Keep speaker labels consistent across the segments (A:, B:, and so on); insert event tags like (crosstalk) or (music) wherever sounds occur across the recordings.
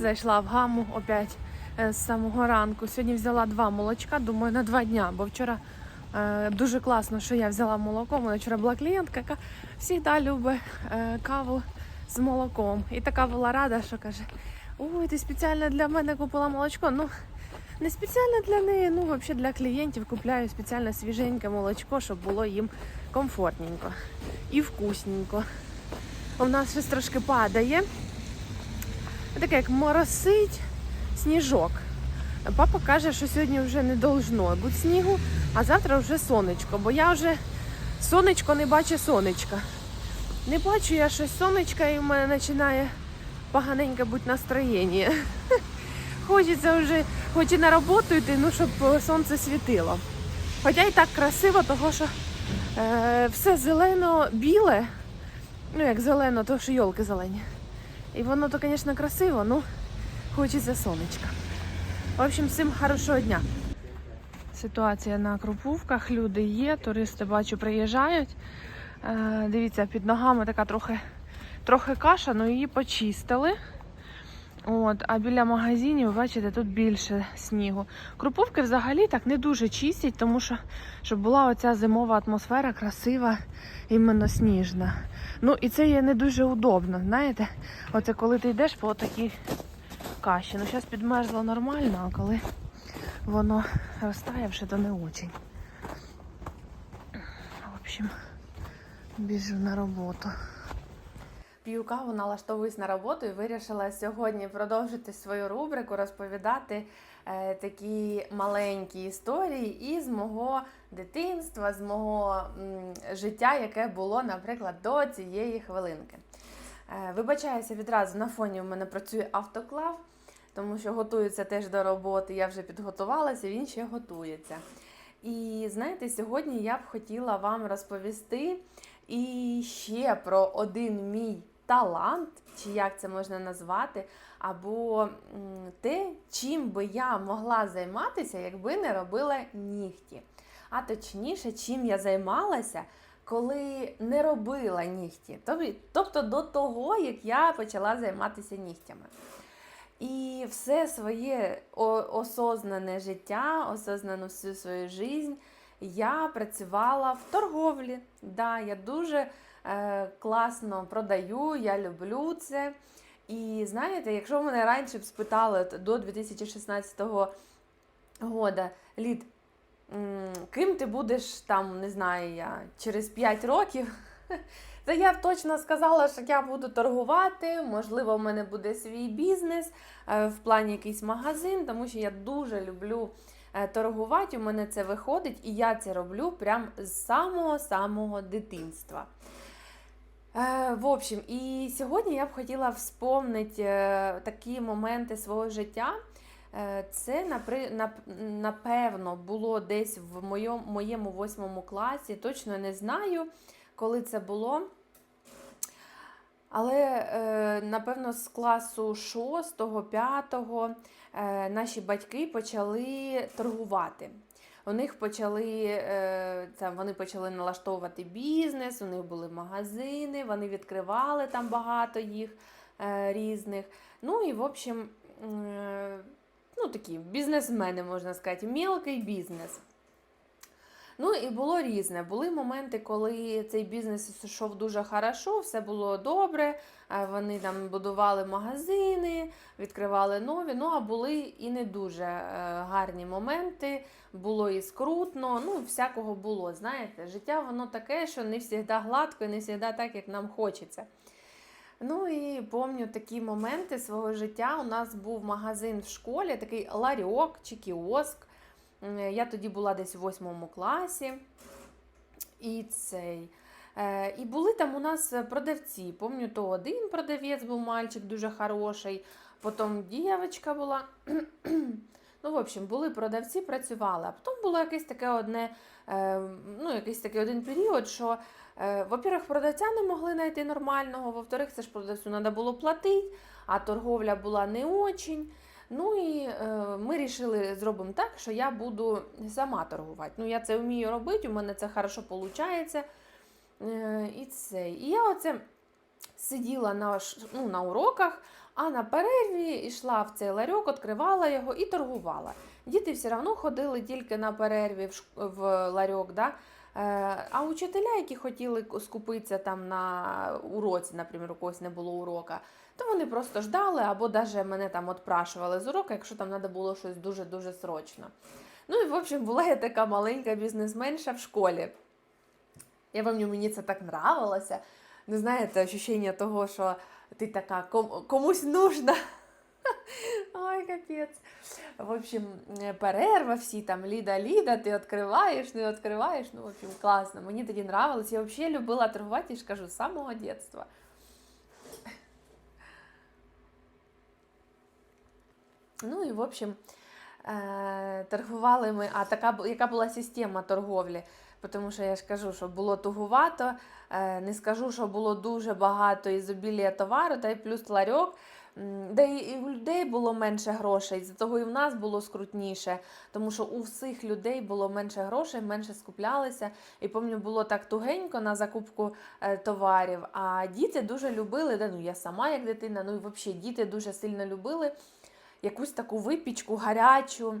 A: Зайшла в гаму опять е, з самого ранку. Сьогодні взяла два молочка, думаю, на два дня, бо вчора е, дуже класно, що я взяла молоко. У мене вчора була клієнтка, яка завжди любить е, каву з молоком. І така була рада, що каже: Ой, ти спеціально для мене купила молочко. Ну, не спеціально для неї, ну взагалі для клієнтів купляю спеціально свіженьке молочко, щоб було їм комфортненько і вкусненько. У нас щось трошки падає. Таке як моросить сніжок. Папа каже, що сьогодні вже не должно бути снігу, а завтра вже сонечко, бо я вже сонечко не бачу сонечка. Не бачу я щось сонечка і в мене починає поганеньке бути настроєння. (laughs) Хочеться вже, хоч і на роботу йти, ну щоб сонце світило. Хоча і так красиво, того що е, все зелено-біле, ну як зелено, то що йолки зелені. І воно то, звісно, красиво, ну хочеться сонечка. В общем, всім хорошого дня. Ситуація на Крупувках, люди є, туристи бачу, приїжджають. Е, дивіться, під ногами така трохи, трохи каша, але її почистили. От, а біля магазинів, бачите, тут більше снігу. Круповки взагалі так не дуже чистять, тому що щоб була оця зимова атмосфера красива, іменно сніжна. Ну і це є не дуже удобно, знаєте? Оце коли ти йдеш по такій каші. Ну зараз підмерзло нормально, а коли воно розтаявши, то не очень. В общем, біжу на роботу. П'ю каву, налаштовуюсь на роботу і вирішила сьогодні продовжити свою рубрику, розповідати е, такі маленькі історії із мого дитинства, з мого м, життя, яке було, наприклад, до цієї хвилинки. Е, вибачаюся відразу, на фоні у мене працює автоклав, тому що готується теж до роботи. Я вже підготувалася, він ще готується. І знаєте, сьогодні я б хотіла вам розповісти і ще про один мій талант, чи як це можна назвати, або те, чим би я могла займатися, якби не робила нігті. А точніше, чим я займалася, коли не робила нігті. Тобто до того, як я почала займатися нігтями. І все своє осознане життя, осознану всю свою життя, я працювала в торговлі. Да, я дуже е, класно продаю, я люблю це. І знаєте, якщо мене раніше б спитали до 2016 года, Лід, ким ти будеш там, не знаю я, через 5 років, (laughs) то я б точно сказала, що я буду торгувати, можливо, в мене буде свій бізнес е, в плані якийсь магазин, тому що я дуже люблю торгувати, у мене це виходить, і я це роблю прям з самого-самого дитинства. Е, В общем, і сьогодні я б хотіла вспомнити е, такі моменти свого життя. Е, Це напевно було десь в моєму восьмому класі. Точно не знаю, коли це було. Але е, напевно з класу 6-5 е, наші батьки почали торгувати. У них почали е, там, вони почали налаштовувати бізнес, у них були магазини, вони відкривали там багато їх е, різних. Ну і в общем, е, ну такі бізнесмени, можна сказати, мілкий бізнес. Ну і було різне. Були моменти, коли цей бізнес йшов дуже хорошо, все було добре. е, Вони там будували магазини, відкривали нові. Ну а були і не дуже е, гарні моменти. Було і скрутно, ну всякого було. Знаєте, життя воно таке, що не завжди гладко і не завжди так, як нам хочеться. Ну і пам'ятаю такі моменти свого життя. У нас був магазин в школі, такий ларьок чи кіоск. М, Я тоді була десь у восьмому класі. І цей. Е, І були там у нас продавці. Помню, то один продавець був мальчик дуже хороший, потім дівчинка була. Ну, в общем, були продавці, працювали. А потім було якесь таке одне, е, ну, якийсь такий один період, що, е, во-первых, продавця не могли знайти нормального, во-вторых, це ж продавцю треба було платити, а торговля була не очень. Ну і е, ми вирішили зробимо так, що я буду сама торгувати. Ну, я це вмію робити, у мене це хорошо виходить. Е, і це. І я оце сиділа на, ну, на уроках, А на перерві йшла в цей ларьок, відкривала його і торгувала. Діти все одно ходили тільки на перерві в, в ларьок. Да? Е, А учителя, які хотіли скупитися там на уроці, наприклад, у когось не було урока, то вони просто ждали або навіть мене там відпрашували з уроку, якщо там треба було щось дуже-дуже срочно. Ну і в общем, була я така маленька бізнесменша в школі. Я пам'ятаю, мені це так нравилося. Не знаєте, ощущення того, що ти така ком- комусь нужна. (laughs) Ой, капець. В общем, перерва, всі там Ліда, Ліда, ти відкриваєш, не відкриваєш. Ну, в общем, класно. Мені тоді нравилось. Я взагалі любила торгувати, я ж кажу, з самого дитинства. Ну і в общем, е, торгували ми. А така яка була система торговлі? Тому що я ж кажу, що було тугувато, е, не скажу, що було дуже багато ізобілія товару, та й плюс ларьок. Де і в людей було менше грошей, з того і в нас було скрутніше, тому що у всіх людей було менше грошей, менше скуплялися. І пам'ятаю, було так тугенько на закупку е, товарів. А діти дуже любили, ну я сама як дитина, ну і взагалі діти дуже сильно любили якусь таку випічку гарячу,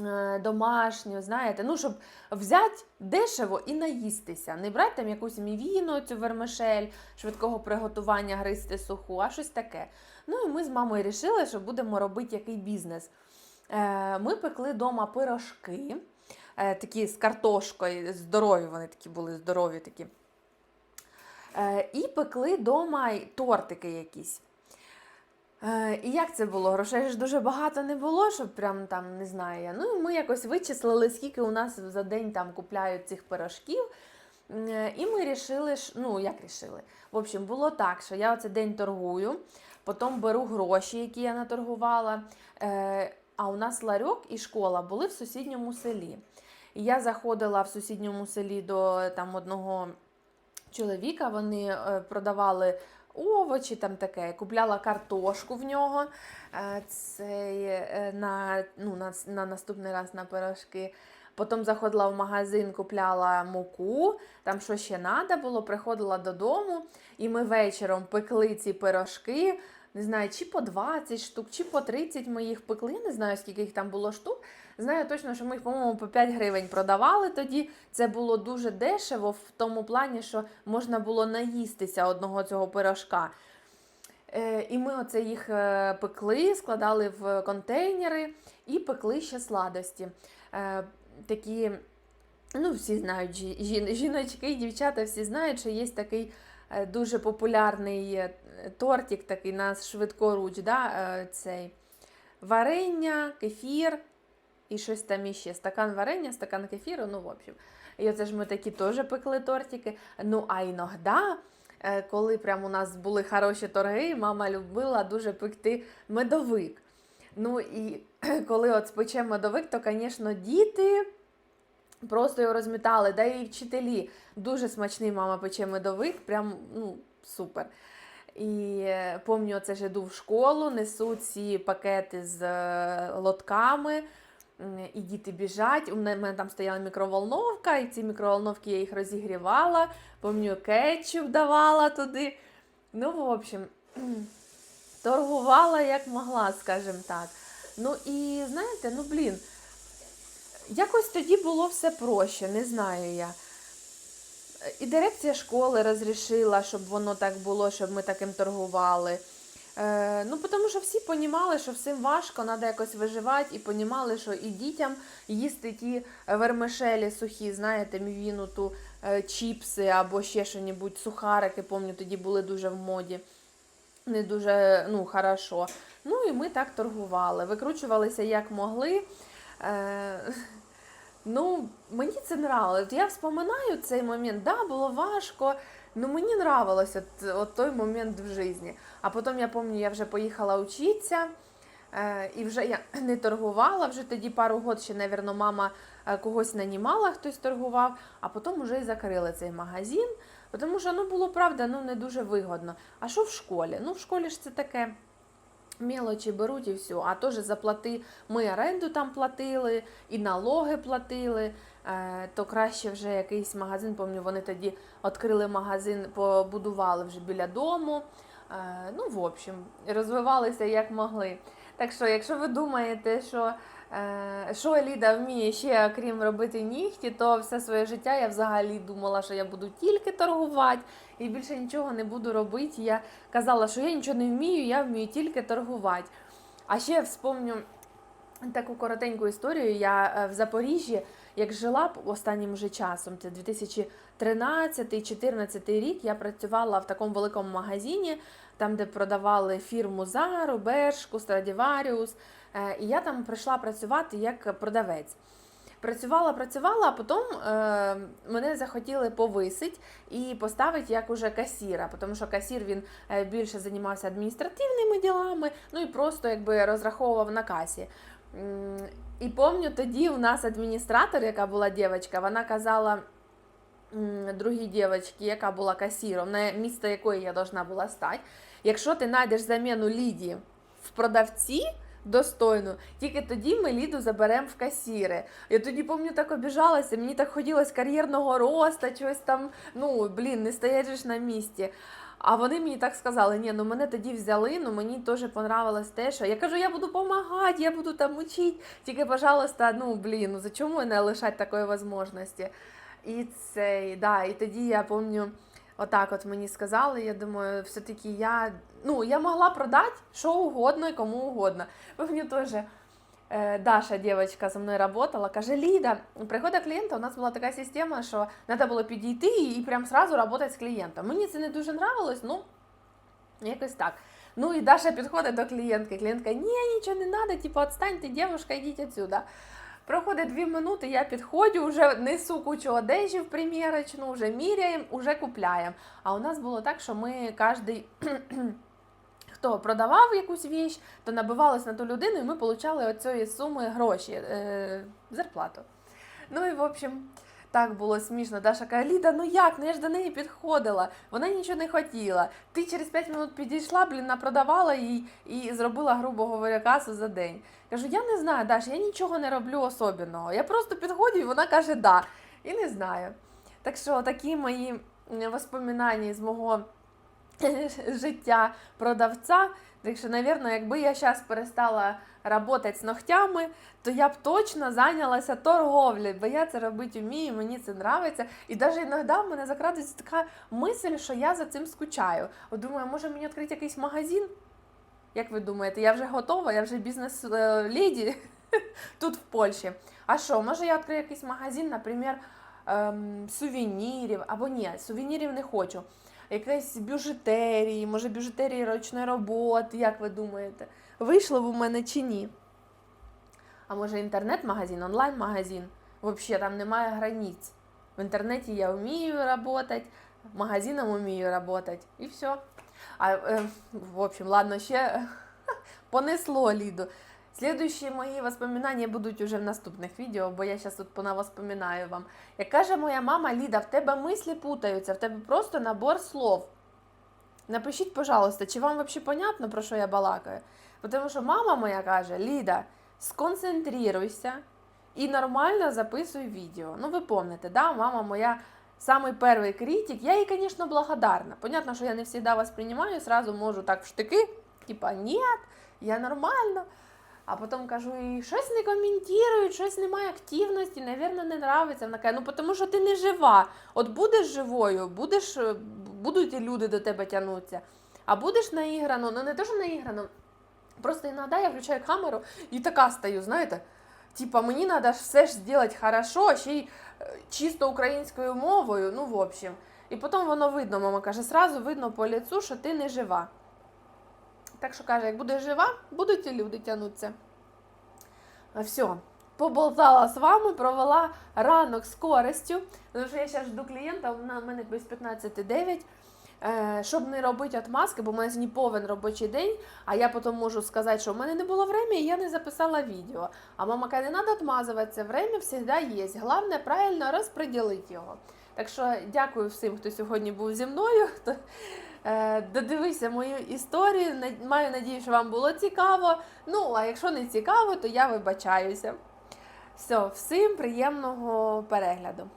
A: е, домашню, знаєте, ну, щоб взяти дешево і наїстися. Не брати там якусь мівіну, цю вермишель швидкого приготування гристи суху, а щось таке. Ну і ми з мамою вирішили, що будемо робити який бізнес. Е, Ми пекли вдома пирожки, е, такі з картошкою, здорові, вони такі були здорові такі. І пекли вдома тортики якісь. Е, І як це було? Грошей ж дуже багато не було, щоб прям там не знаю я. Ну і ми якось вичислили, скільки у нас за день там купляють цих пирожків. Е, І ми рішили, ну як рішили? В общем, було так, що я оцей день торгую, потім беру гроші, які я наторгувала. Е, А у нас ларьок і школа були в сусідньому селі. І я заходила в сусідньому селі до там одного чоловіка, вони продавали овочі, там таке, купляла картошку в нього. е, Це е, на, ну, на, на наступний раз на пирожки. Потім заходила в магазин, купляла муку, там що ще треба було, приходила додому, і ми вечором пекли ці пирожки. Не знаю, чи по 20 штук, чи по 30 ми їх пекли. Не знаю, скільки їх там було штук. Знаю точно, що ми їх, по-моєму, по 5 гривень продавали тоді. Це було дуже дешево в тому плані, що можна було наїстися одного цього пирожка. Е, І ми оце їх е, пекли, складали в контейнери і пекли ще сладості. Е, Такі, ну, всі знають, жіночки дівчата всі знають, що є такий дуже популярний тортик, такий на швидкоруч, да, цей варення, кефір і щось там іще. Стакан варення, стакан кефіру, ну, в общем. І оце ж ми такі теж пекли тортики. Ну, а іноді, е, коли прям у нас були хороші торги, мама любила дуже пекти медовик. Ну і (clears throat) коли от спече медовик, то, звісно, діти просто його розмітали, да і вчителі. Дуже смачний мама пече медовик, прям ну, супер. І е, пам'ятаю, це ж йду в школу, несу ці пакети з е, лотками, і діти біжать. У мене, там стояла мікроволновка, і ці мікроволновки я їх розігрівала, пам'ятаю, кетчуп давала туди. Ну, в общем, торгувала як могла, скажімо так. Ну і знаєте, ну блін, якось тоді було все проще, не знаю я. І дирекція школи розрішила, щоб воно так було, щоб ми таким торгували. Е, ну, тому що всі понімали, що всім важко, треба якось виживати, і понімали, що і дітям їсти ті вермишелі сухі, знаєте, мівіну ту е, чіпси або ще що-небудь, сухарики, пам'ятаю, тоді були дуже в моді. Не дуже ну, хорошо. Ну і ми так торгували, викручувалися як могли. Е, ну, мені це нравилось. Я вспоминаю цей момент, да, було важко, ну мені нравилося от, от той момент в житті. А потім я пам'ятаю, я вже поїхала вчитися, е, і вже я (clears throat) не торгувала, вже тоді пару років ще, мабуть, мама е, когось нанімала, хтось торгував, а потім вже і закрили цей магазин, тому що ну, було правда ну, не дуже вигодно. А що в школі? Ну, в школі ж це таке. Мелочі беруть і все. А теж заплати, ми оренду там платили, і налоги платили. Е, то краще вже якийсь магазин. Пам'ятаю, вони тоді відкрили магазин, побудували вже біля дому. Е, ну, в общем, розвивалися як могли. Так що, якщо ви думаєте, що що Ліда вміє ще, крім робити нігті, то все своє життя я взагалі думала, що я буду тільки торгувати і більше нічого не буду робити. Я казала, що я нічого не вмію, я вмію тільки торгувати. А ще вспомню таку коротеньку історію. Я е, в Запоріжжі, як жила останнім вже часом, це 2013-2014 рік, я працювала в такому великому магазині, там, де продавали фірму Зару, Бершку, Страдіваріус. Е, І я там прийшла працювати як продавець. Працювала, працювала, а потім е, мене захотіли повисити і поставити як уже касіра, тому що касір він е, більше займався адміністративними ділами, ну і просто якби розраховував на касі. І пам'ятаю, тоді у нас адміністратор, яка була дівчинка, вона казала другій дівчинці, яка була касіром, на місце якої я должна була стати. Якщо ти знайдеш заміну Ліді в продавці достойну, тільки тоді ми Ліду заберемо в касіри. Я тоді пам'ятаю, так обіжалася, мені так хотілося кар'єрного росту, чогось там, ну блін, не стоять ж на місці. А вони мені так сказали, ні, ну мене тоді взяли, ну мені теж понравилось те, що я кажу, я буду допомагати, я буду там учити. Тільки, пожалуйста, ну блін, ну за чому мене лишати такої можливості? І це, да, і тоді я пам'ятаю, отак от мені сказали, я думаю, все-таки я, ну, я могла продати що угодно і кому угодно. Мені теж е, Даша, дівчинка, зі мною працювала, каже, Ліда, приходить клієнт, у нас була така система, що треба було підійти і прям сразу працювати з клієнтом. Мені це не дуже нравилось, ну, якось так. Ну і Даша підходить до клієнтки. Клієнтка, ні, нічого не треба, типу, відстаньте, дівчинка, йдіть отсюда. Проходить дві минути, я підходжу, вже несу кучу одежі в примірочну, вже міряємо, вже купляємо. А у нас було так, що ми кожний, (clears throat) хто продавав якусь віч, то набивалось на ту людину, і ми отримали цієї суми гроші, е, зарплату. Ну і в общем. Так було смішно. Даша каже, Ліда, ну як? Ну я ж до неї підходила. Вона нічого не хотіла. Ти через 5 минут підійшла, блін, напродавала їй і зробила, грубо говоря, касу за день. Кажу, я не знаю, Даша, я нічого не роблю особливого. Я просто підходжу, і вона каже да. І не знаю. Так що такі мої воспоминання з мого (laughs) життя продавця. Так що, мабуть, якби я зараз перестала працювати з ногтями, то я б точно зайнялася торговлею, бо я це робити вмію, мені це подобається. І навіть іноді в мене закрадується така мисль, що я за цим скучаю. От думаю, може мені відкрити якийсь магазин? Як ви думаєте, я вже готова, я вже бізнес-леді (laughs) тут в Польщі. А що, може я відкрию якийсь магазин, наприклад, ем, сувенірів, або ні, сувенірів не хочу. Якась бюджетерії, може бюджетерії ручної роботи, як ви думаєте? Вийшло б у мене чи ні? А може інтернет-магазин, онлайн-магазин? Взагалі там немає границь. В інтернеті я вмію працювати, магазином вмію працювати, і все. А, е, в общем, ладно, ще (laughs) понесло Ліду. Слідуючі мої воспоминання будуть уже в наступних відео, бо я зараз тут понавоспоминаю вам. Як каже моя мама Ліда, в тебе мислі путаються, в тебе просто набор слов. Напишіть, пожалуйста, чи вам взагалі понятно, про що я балакаю? Тому що мама моя каже, Ліда, сконцентруйся і нормально записуй відео. Ну, ви пам'ятаєте, да? мама моя самый первый критик. Я ей, конечно, благодарна. Понятно, что я не всегда воспринимаю, сразу можу так в штыки, типа, нет, я нормально. А потім кажу, і щось не коментують, щось немає активності, навірно, не нравиться. Вона каже, ну тому що ти не жива. От будеш живою, будеш, е, будуть люди до тебе тягнутися. А будеш наіграно, ну не те, що наіграно. Просто іноді я включаю камеру і така стою, знаєте. Типа, мені треба все ж зробити хорошо, ще й е, чисто українською мовою, ну, в общем. І потім воно видно, мама каже, сразу видно по лицу, що ти не жива. Так що каже, як будеш жива, будуть і люди тягнутися. Все, поболтала з вами, провела ранок з користю, тому що я зараз жду клієнта, вона в мене без 15,9. Е, щоб не робити отмазки, бо в мене сьогодні повен робочий день, а я потім можу сказати, що в мене не було времени, і я не записала відео. А мама каже, не треба відмазуватися, время завжди є. Головне правильно розподілити його. Так що дякую всім, хто сьогодні був зі мною. Е, мою історію. Маю надію, що вам було цікаво. Ну, а якщо не цікаво, то я вибачаюся. Все, всім приємного перегляду.